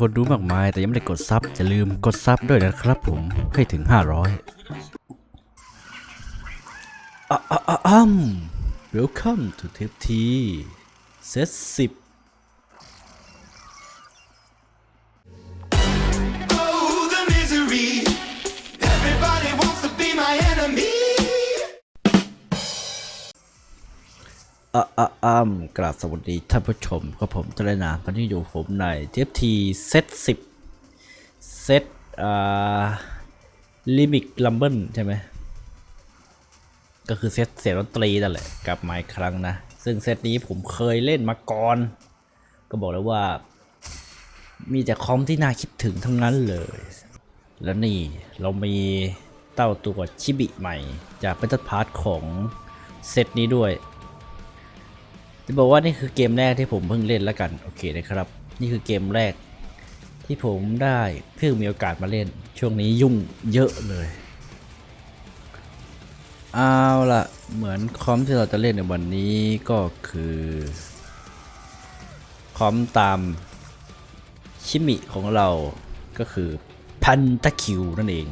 คนดูมากมายแต่ยังไม่ได้กดซับอย่าลืมกดซับด้วยนะครับผมให้ถึง 500อะอะอะอ้ำ Welcome to เทปทีเซตสิบ อะอะอ้ำกราบสวัสดีท่านผู้ชมกับผมเจริญนาตอนนี้อยู่ผมใน TFT เซตสิบเซตอ่าลิมิกลัมเบิลใช่ไหมก็คือเซตเสียงดนตรีนั่นแหละกลับมาอีกครั้งนะ ซึ่งเซตนี้ผมเคยเล่นมาก่อน ก็บอกเลยว่า มีแต่คอมที่น่าคิดถึงทั้งนั้นเลย แล้วนี่เรามีเต้าตัวชิบิใหม่ จากเป็นตัดพาร์ทของเซตนี้ด้วย จะบอกว่านี่คือเกมแรกที่ผมเพิ่งเล่นแล้วกันโอเคนะครับ นี่คือเกมแรก ที่ผมได้เพิ่งมีโอกาสมาเล่น ช่วงนี้ยุ่งเยอะเลยเอาล่ะเหมือนคอมที่เราจะเล่นในวันนี้ก็คือคอมตามชิมิของเราก็คือพันตะคิวนั่นเอง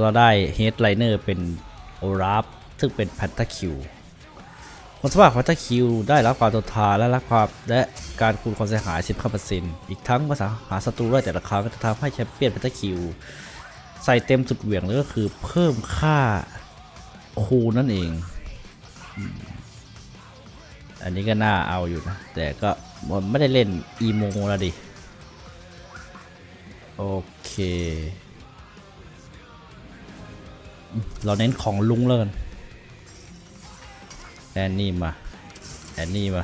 เราได้เฮดไลเนอร์เป็นโอราฟ ซึ่งเป็นแพนตะคิวผลสมบัติพันตะคิวได้รับความทนทานและรับความและการคูณความเสียหาย 15%อีกทั้งภาษาหาศัตรูได้แต่ละครั้งจะทำให้แชมเปี้ยนแพนตะคิวใส่เต็มสุดเหวี่ยงเลยก็คือเพิ่มค่าคูณนั่นเอง อันนี้ก็น่าเอาอยู่นะ แต่ก็มันไม่ได้เล่นอีโมแล้วดิ โอเค เราเน้นของลุงแล้วกัน แอนนี่มา แอนนี่มา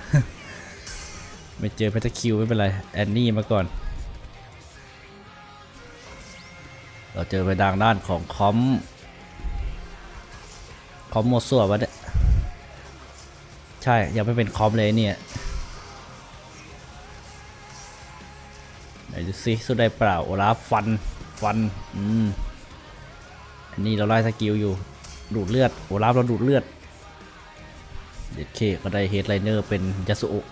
ไม่เจอเพชรคิวไม่เป็นไร แอนนี่มาก่อน เราเจอไปดังด้านของคอม คอมโมซัววะเนี่ย ใช่ ยังไม่เป็นคอมเลยเนี่ย ไหนดูซิสู้ได้เปล่า โอลาฟฟัน ฟัน อืม อันนี้เราไล่สกิลอยู่ ดูดเลือด โอลาฟเราดูดเลือด เด็ดเคก็ได้เฮดไลเนอร์เป็นยาสุโอะ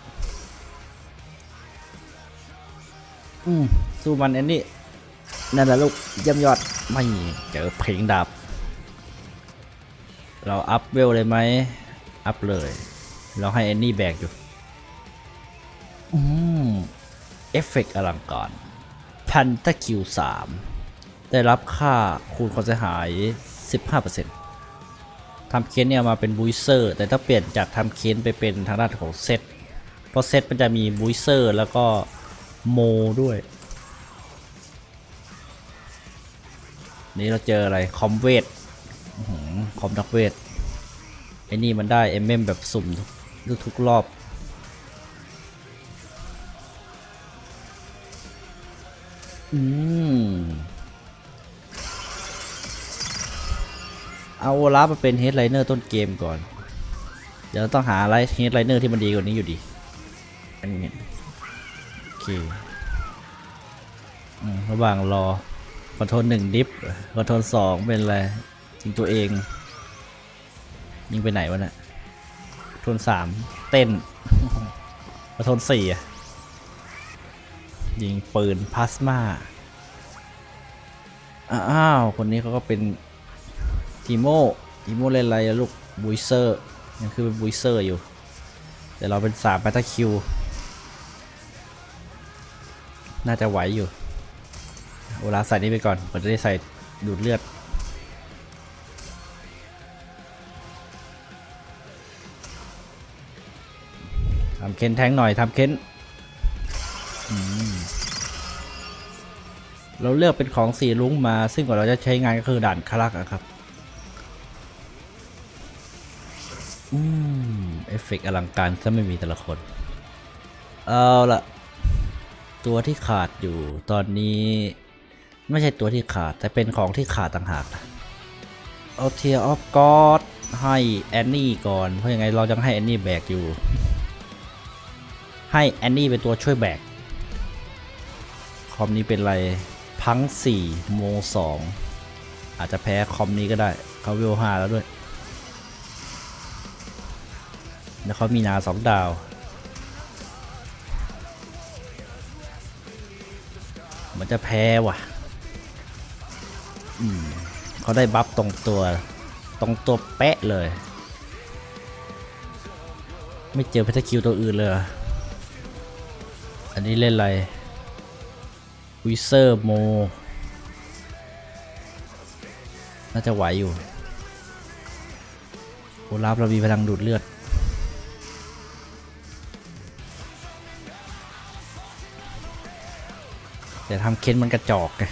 อืมสู้มันอันนี้นั่นแหละลูกเยี่ยมยอดไม่เจอเพลงดับ เราอัพเวลเลยไหมอัพเลย เราให้แอนนี่แบกอยู่อืมเอฟเฟกต์อลังการพันตะคิวสามได้รับค่าคูณความเสียหาย 15% ทำเค้นเนี่ยมาเป็นบูสเซอร์แต่ถ้าเปลี่ยนจากทำเค้นไปเป็นทางด้านของเซตเพราะเซตมันจะมีบูสเซอร์แล้วก็โมด้วย นี่เราเจออะไร คอมเวทคอมดักเวทไอ้นี่มันได้เอ็มเมแบบสุ่มทุกทุกรอบอืม เอาโอลาฟมาเป็นเฮดไลเนอร์ต้นเกมก่อน เดี๋ยวต้องหาอะไรเฮดไลเนอร์ที่มันดีกว่านี้อยู่ดีอันนี้โอเคระหว่างรอคอนโทรลหนึ่งดิฟคอนโทรลสองเป็นอะไรยิงตัวเอง ยิงไปไหนวะเนี่ยคอนโทรลสามเต้นคอนโทรลสี่อะยิงปืนพลาสมาอ้าว คนนี้เขาก็เป็น ทีโมทีโมเล่นอะไรลูกบุยเซอร์ยังคือเป็นบุยเซอร์อยู่ แต่เราเป็นสามแบตาคิว น่าจะไหวอยู่เวลาใส่นี่ไปก่อนผมจะได้ใส่ดูดเลือดทำเค้นแทงหน่อยทำเค้นเราเลือกเป็นของสีลุ้งมา ซึ่งกว่าเราจะใช้งานก็คือด่านคลักอะครับ อฟเฟกอลังการซะไม่มีแต่ละคน เอาละตัวที่ขาดอยู่ตอนนี้ ไม่ใช่ตัวที่ขาด แต่เป็นของที่ขาดต่างหากนะเอาเทียออฟกอดให้แอนนี่ก่อน เพราะยังไงเราจะให้แอนนี่แบกอยู่ ให้แอนนี่เป็นตัวช่วยแบก คอมนี้เป็นไร พัง4โม2อาจจะแพ้คอมนี้ก็ได้ เขาเว5แล้วด้วย แล้วเขามีนาสองดาว มันจะแพ้ว่ะ อืมเขาได้บัฟตรงตัว ตรงตัวแปะเลย ไม่เจอพัทคิวตัวอื่นเลย อันนี้เล่นอะไรวิเซอร์โม น่าจะไหวอยู่โอลาฟเรามีพลังดูดเลือด แต่ทำเค้นมันกระจอกไง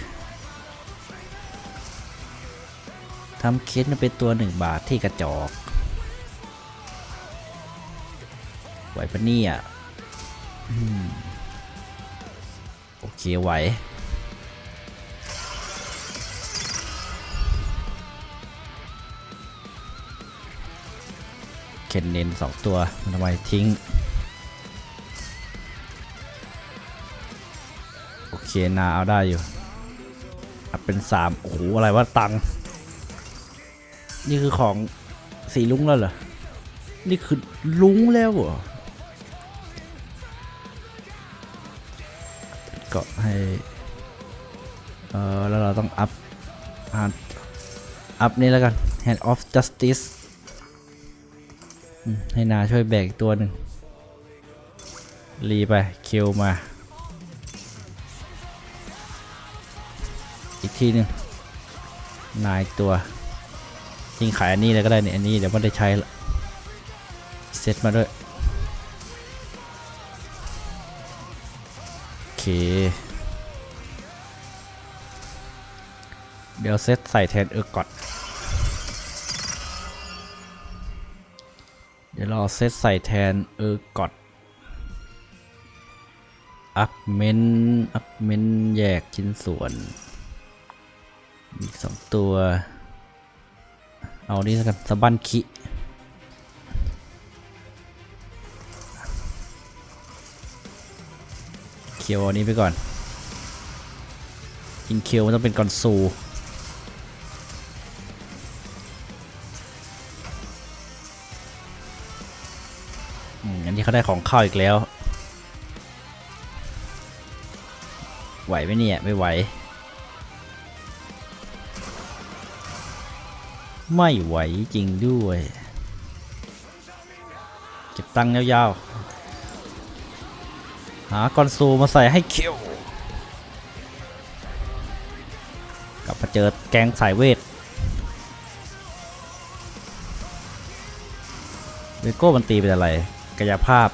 ทำเค้นมันเป็นตัวหนึ่งบาทที่กระจอกไหวปะเนี่ยโอเคไหวเคนเนนสองตัวมันทำไมทิ้ง นาเอาได้อยู่เป็นสามโอ้โห อะไรว่าตัง นี่คือของสีลุงแล้วเหรอ นี่คือลุงแล้วเหรอก็ให้ เออแล้วเราต้องอัพอัพนี่แล้วกัน Hand of Justice ให้นาช่วยแบกตัวหนึ่งรีไป คิวมา ทีหนึ่งนายตัวจริงขายอันนี้เลยก็ได้เนี่ยอันนี้เดี๋ยวมันได้ใช้ละเซตมาด้วย โอเค เดี๋ยวเซตใส่แทนเออร์กอดเดี๋ยวเราเอเซตใส่แทนเออร์กอดอัพเมนอัพเมนแยกชิ้นส่วน มีกสองตัว เอานี่กันสบันคิเคียวอันนี้ไปก่อนอินเคียวมันต้องเป็นกอนซูอืมอันนี้เขาได้ของเข้าอีกแล้ว ไหวไหมเนี่ย ไม่ไหว ไม่ไหวจริงด้วย เก็บตังค์ยาวๆ หากอนโซูมาใส่ให้เคียวกลับมาเจอแกงสายเวทเวโก้มันตีเป็นอะไร กายภาพ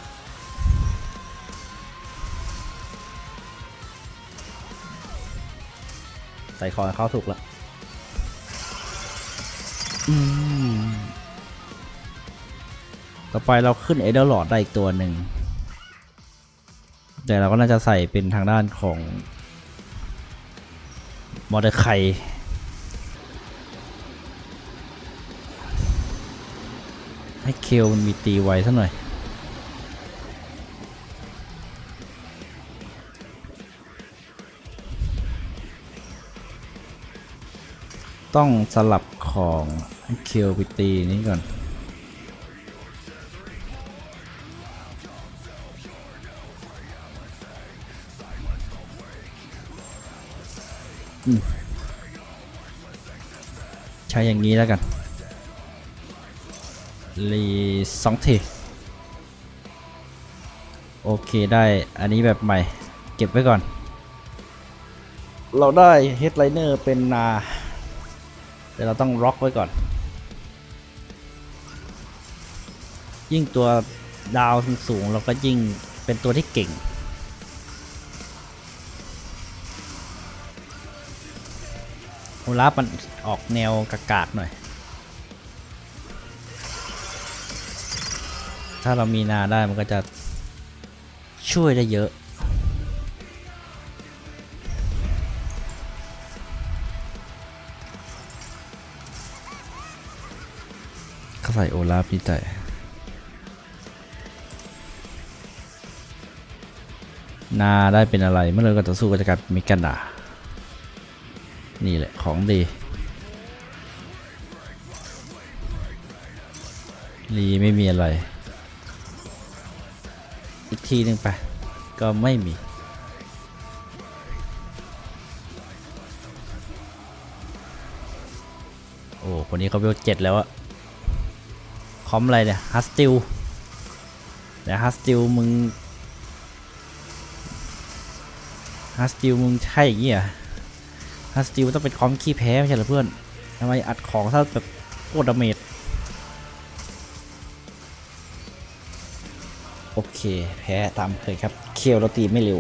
ใส่คอเข้าถูกแล้ว ต่อไปเราขึ้นเอเดอร์ลอดได้อีกตัวหนึ่ง แต่เราก็น่าจะใส่เป็นทางด้านของมอเตอร์ไคให้เคลมันมีตีไวซะหน่อย ต้องสลับ ของให้เคลไปตีนี้ก่อน ใช้อย่างนี้แล้วกัน รีสองทีโอเคได้อันนี้แบบใหม่ เก็บไว้ก่อน เราได้เฮดไลเนอร์เป็นนา แต่เราต้องล็อกไว้ก่อน ยิ่งตัวดาวสูงเราก็ยิ่งเป็นตัวที่เก่ง โอลาฟมันออกแนวกากๆหน่อย ถ้าเรามีนาได้มันก็จะช่วยได้เยอะ เขาใส่โอลาฟนี่แต่นาได้เป็นอะไรเมื่อเราก็จะสู้ก็จะกลายมิกันดา นี่แหละของดี รีไม่มีอะไร อีกทีหนึ่งไป ก็ไม่มี โอ้ คนนี้เขาเบลเจ็ดแล้วอะ คอมอะไรเนี่ยฮัสติลแต่ฮัสติลมึงฮัสติลมึงใช่อย่างงี้เหรอฮัสติลต้องเป็นคอมขี้แพ้ไม่ใช่เหรอเพื่อนทำไมอัดของถ้าแบบโคตรดาเมจโอเค แพ้ตามเคยครับ เคียวเราตีไม่เร็ว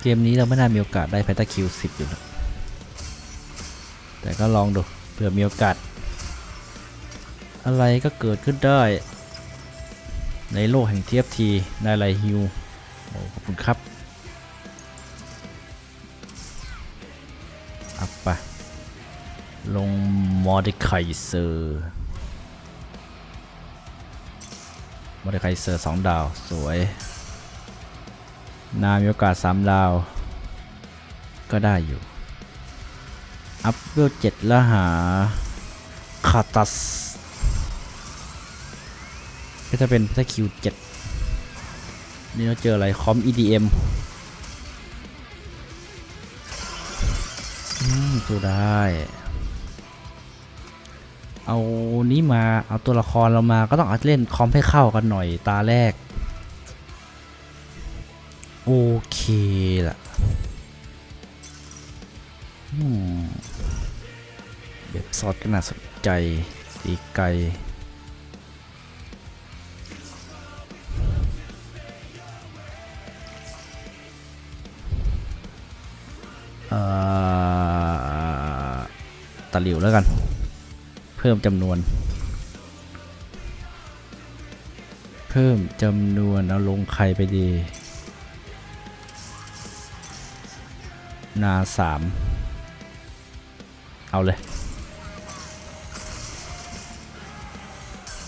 เกมนี้เราไม่น่ามีโอกาสได้แพนตาคิวสิบอยู่นะแต่ก็ลองดู ผื่อมีโอกาส อะไรก็เกิดขึ้นได้ ในโลกแห่ง TFT ได้ไรฮิวขอบคุณครับอัปปะลงมอร์เดคายเซอร์มอร์ดคเซอร์สองดาว สวย นามีโอกาสสามดาว ก็ได้อยู่ อัพเวลเจ็ดแล้วหาคาตัส ก็จะเป็นถ้าคิวเจ็ดนี่เราเจออะไร คอม EDM อืมสู้ได้ เอานี้มา เอาตัวละครเรามาก็ต้องเอาเล่นคอมให้เข้ากันหน่อยตาแรก โอเคล่ะ เว็บซอสก็น่าสนใจตีไก่ตะหลิวแล้วกัน เพิ่มจำนวน เพิ่มจำนวนเอาลงใครไปดี นาสาม เอาเลย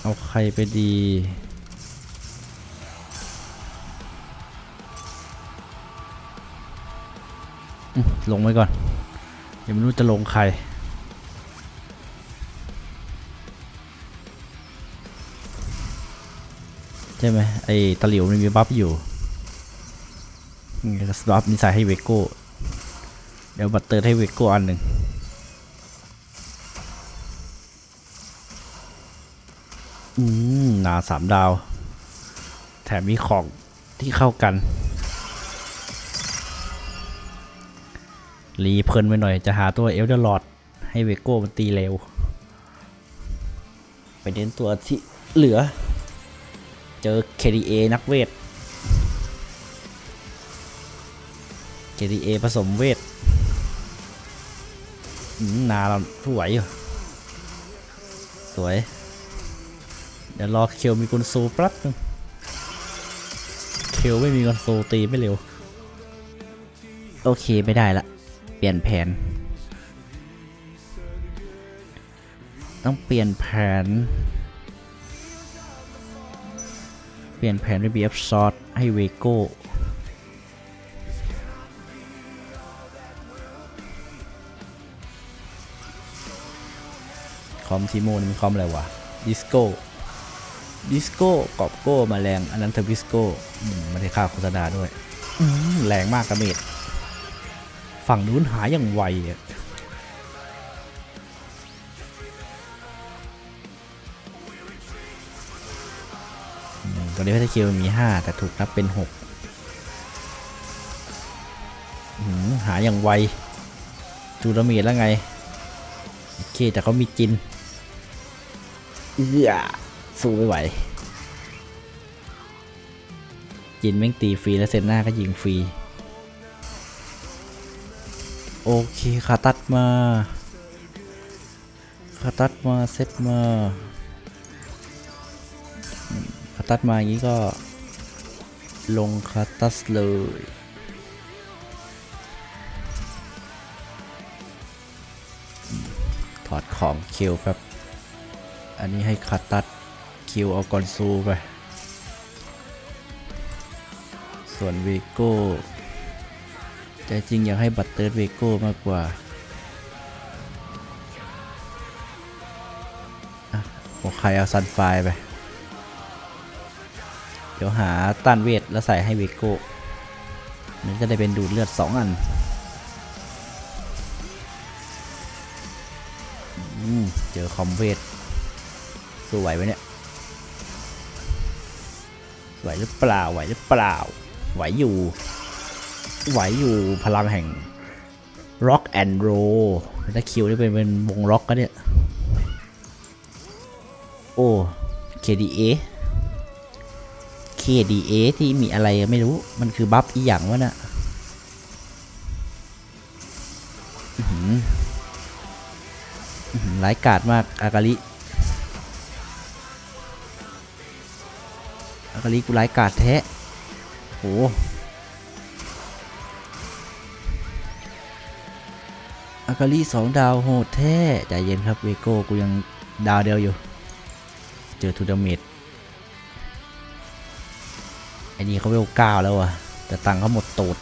เอาใครไปดีลงไว้ก่อนยังไม่รู้จะลงใคร ใช่ไหมไอ้ตะหลิวมันมีบัฟอยู่นี่ก็สบัฟนี่ใส่ให้เวโก้ เดี๋ยวบัตเตอร์ให้เวโก้อันหนึ่ง อืมนาสามดาว แถมมีของที่เข้ากัน รีเพลินไปหน่อยจะหาตัวเอลเดอร์ลอด ให้เวโก้มันตีเร็ว ไปเน้นตัวที่เหลือ เจอ KDA นักเวท KDA ผสมเวทนาเราผู้ไหวอยู่ สวย เดี๋ยวรอเคียวมีกุนซูแป๊บนึงเคียวไม่มีกุนซูตีไม่เร็ว โอเคไม่ได้ละ เปลี่ยนแผน ต้องเปลี่ยนแผน เปลี่ยนแผนด้วย BF ซอสให้เวโก้คอมทีโมนี่มันคอมอะไรวะดิสโก้ ดิสโก้กอบโก้มาแรงอันนั้นทวิสโก้อืมไม่ได้ค่าโฆษณาด้วยอืมแรงมากกระเมดฝั่งนู้นหาอย่างไวอะอืมตอนนี้พัทคิวมี 5 แต่ถูกนับเป็น6อืมหาอย่างไวจูรามีแล้วไง โอเค แต่เขามีจินเอื้อ สู้ไม่ไหวจินแม่งตีฟรีแล้วเซนหน้าก็ยิงฟรี โอเคขาตัดมาขาตัดมาเซตมาอืมขาตัดมาอย่างนี้ก็ ลงคาตัสเลยถอดของคิวแบบอันนี้ให้คาตัด คิวเอากอนซูไป ส่วนวีโก้แต่จริงอยากให้บัตเตอร์เวโก้มากกว่าอะบอใครเอาซันไฟไป เดี๋ยวหาต้านเวทแล้วใส่ให้เวโก้มันจะได้เป็นดูดเลือด 2 อันเจอคอมเวทสู้ไหวไหมเนี่ย ไหวหรือเปล่า ไหวหรือเปล่า ไหวอยู่ ไหวอยู่พลังแห่ง Rock and Roll ถ้าคิวนี่เป็นเป็นวงล็อกก็เนี่ย โอ้ KDA KDA ที่มีอะไรไม่รู้ มันคือบัฟอีหยังวะน่ะอื้อหืออื้อหือร้ายกาจมาก อากาลิ กาลิกูร้กาจแท้โหอากาลิสองดาวโหดแท้ใจเย็นครับเวโก้กูยังดาวเดียวอยู่ เจอทูดาเมดไอ้นี่เขาเวลเก้าแล้วอะแต่ตังเขาหมดตูด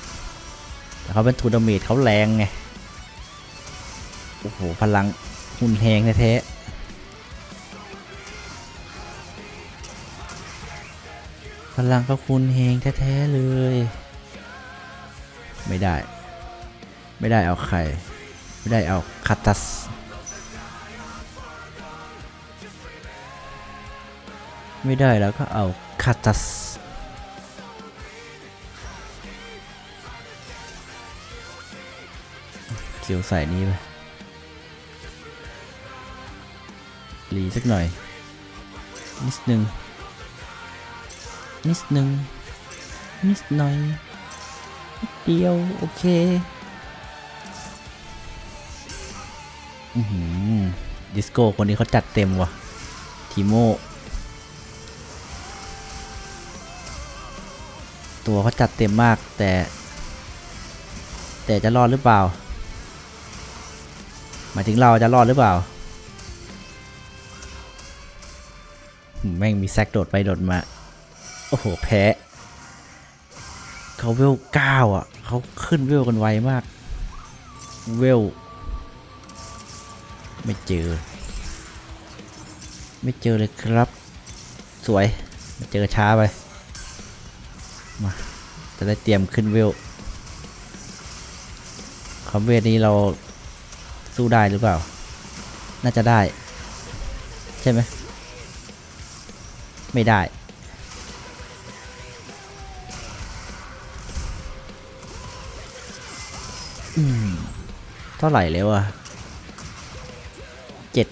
แต่เขาเป็นทูดาเมดเขาแรงไง โอ้โห พลังหุ่นแหงแท้ๆ ลังก็คุณแหงแท้ๆเลย ไม่ได้ ไม่ได้เอาใคร ไม่ได้เอาคาตัส ไม่ได้แล้วก็เอาคาตัสเขียวใส่นี้ไปรีสักหน่อยนิดนึง นิดนึง นิดหน่อย นิดเดียว โอเค อือหือ ดิสโก้ คนนี้เขาจัดเต็มว่ะ ทีโม ตัวเขาจัดเต็มมากแต่ แต่จะรอดหรือเปล่า หมายถึงเราจะรอดหรือเปล่าแม่งมีแซกโดดไปโดดมา โอ้โห แพ้ เขาเวลเก้าอะ เขาขึ้นเวลกันไวมาก เวล ไม่เจอ ไม่เจอเลยครับ สวยมาเจอช้าไป มา จะได้เตรียมขึ้นเวลคอมเวทนี้เราสู้ได้หรือเปล่า น่าจะได้ ใช่ไหม ไม่ได้ เท่าไหร่แล้วอะเจ็ด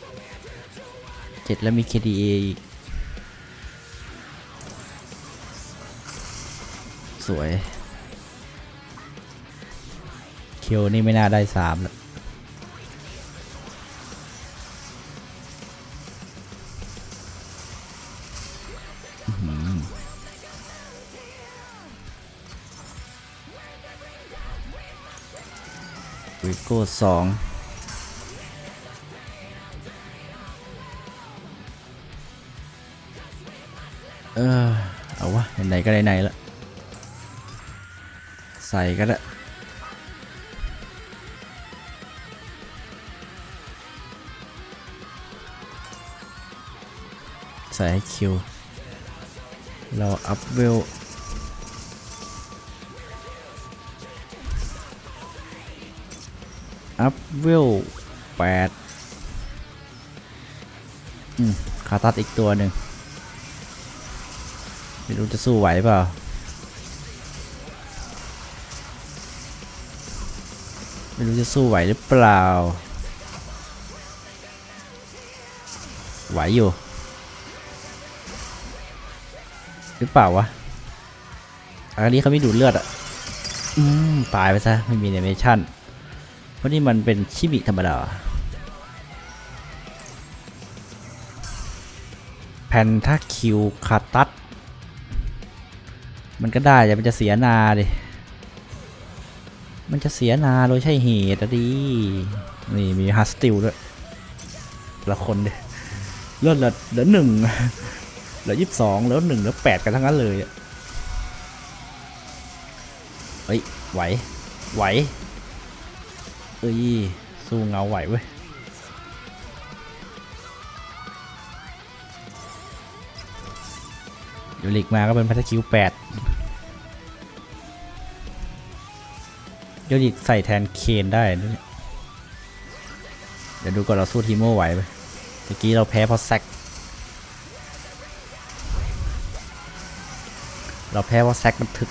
เจ็ดแล้วมี KDA อีก สวย เคียวนี่ไม่น่าได้สามแล้ว โกสองเออเอาวะไหนก็ไหนๆล้วใส่ก็ได้ใส่ให้คิว เราอัพเวล อัพเวลแปดอืมคาตัดอีกตัวหนึ่งไม่รู้จะสู้ไหวเปล่า ไม่รู้จะสู้ไหวหรือเปล่า ไหวอยู่ หรือเปล่าวะ อันนี้เขาไม่ดูดเลือดอะ อืม ตายไปซะ ไม่มีเนเมชั่น เพราะนี่มันเป็นชิบิธรรมดาแพนทาคิวคาตัสมันก็ได้แต่มันจะเสียนาดิ มันจะเสียนาโดยใช่เหตุดิ นี่มีฮัสติลด้วย ละคนเดยเลือดเหลือหลือหนึ่งเหลือยี่สิบสองเหลือหนึ่งเหลือแปดกันทั้งนั้นเลยเฮ้ย ไหว ไหว เอ้ยสู้เงาไหวเว้ยยวหลีกมาก็เป็นพัทคิวแปดยวอีกใส่แทนเคนได้นะเนี่ยเดี๋ยวดูก่อนเราสู้ทีโม่ไหวไหมตะกี้เราแพ้เพราะแซก เราแพ้เพราะแซกมันถึก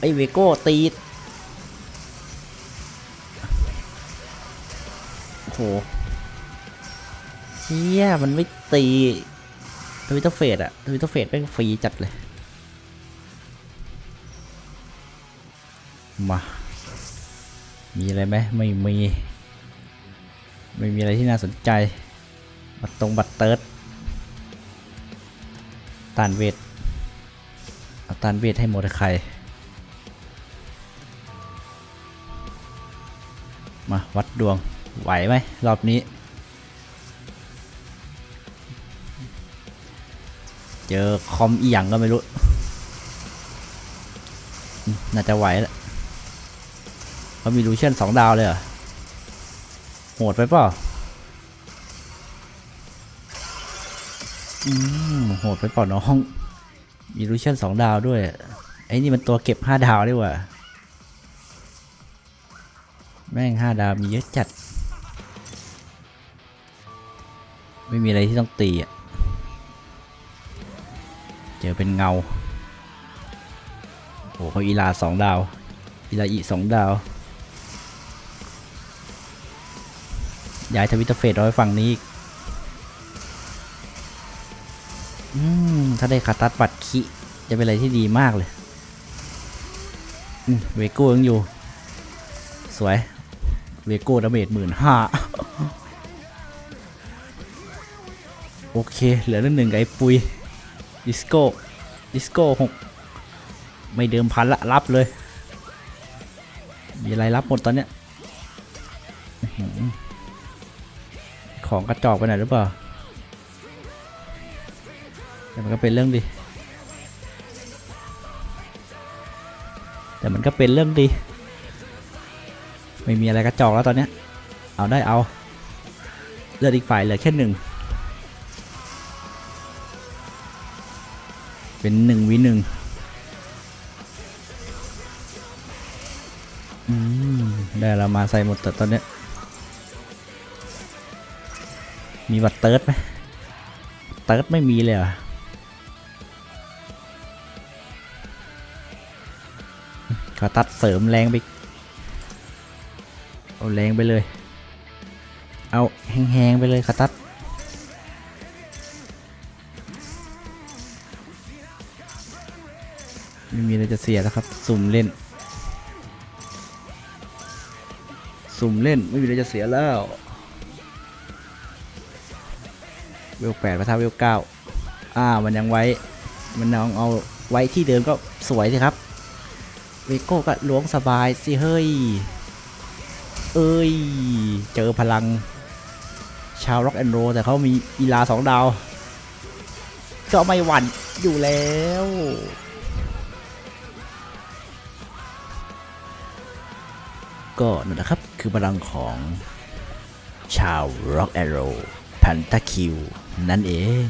ไอเวโก้ตี หเชี่ยมันไม่ตีทวิตเตอร์เฟดอะทวิตเตอร์เฟดแม่งฟรีจัดเลย มา มีอะไรไหมไม่มี ไม่มีอะไรที่น่าสนใจ บัตรตรงบัตรเติร์ดตานเวทเอาตานเวทให้โมเดคายมาวัดดวง ไหวไหมรอบนี้ เจอคอมอีหยังก็ไม่รู้ น่าจะไหวแหละเขามีลูเชียนสองดาวเลยเหรอ โหดไปเปล่าอืมโหดไปเปล่าน้อง มีลูเชียนสองดาวด้วย ไอ้นี่มันตัวเก็บห้าดาวด้วยว่ะแม่งห้าดาวมีเยอะจัด ไม่มีอะไรที่ต้องตีอะ เจอเป็นเงา โอ้โหเขาอีลาสองดาว อีลาอีสองดาว ย้ายทวิตเตอร์เฟซเอาไว้ฝั่งนี้อีกอืม ถ้าได้คาตัดบัตคิ จะเป็นอะไรที่ดีมากเลย เวโก้ยังอยู่ สวย เวโก้ดาเมจหมื่นห้า โอเค เหลือเรื่องหนึ่งกับไอ้ปุยดิสโก้ดิสโก้หกไม่เดิมพันละรับเลย มีอะไรรับหมดตอนเนี้ยของกระจอกไปไหนหรือเปล่าแต่มันก็เป็นเรื่องดี แต่มันก็เป็นเรื่องดี ไม่มีอะไรกระจอกแล้วตอนเนี้ย เอาได้เอา เลือดอีกฝ่ายเหลือแค่หนึ่ง เป็นหนึ่งวิหนึ่งอืมได้เรามาใส่หมดแต่ตอนเนี้ยมีบัตรเติร์ดไหมเติร์ดไม่มีเลยอะขอตัดเสริมแรงไปเอาแรงไปเลย เอาแห้งๆไปเลยขาตัด ไม่มีอะไรจะเสียแล้วครับ สุ่มเล่น สุ่มเล่นไม่มีอะไรจะเสียแล้วเวลแปดประทับเวลเก้าอ่ามันยังไว้ มันน้องเอาไว้ที่เดิมก็สวยสิครับ เวโก้ก็ล้วงสบายสิเฮ้ย เอ้ย เจอพลัง ชาวร็อกแอนโรแต่เขามีอีลาสองดาว ก็ไม่หวั่นอยู่แล้ว ก็นั่นแหละครับ คือพลังของชาว Rock Arrow พันตะคิวนั่นเอง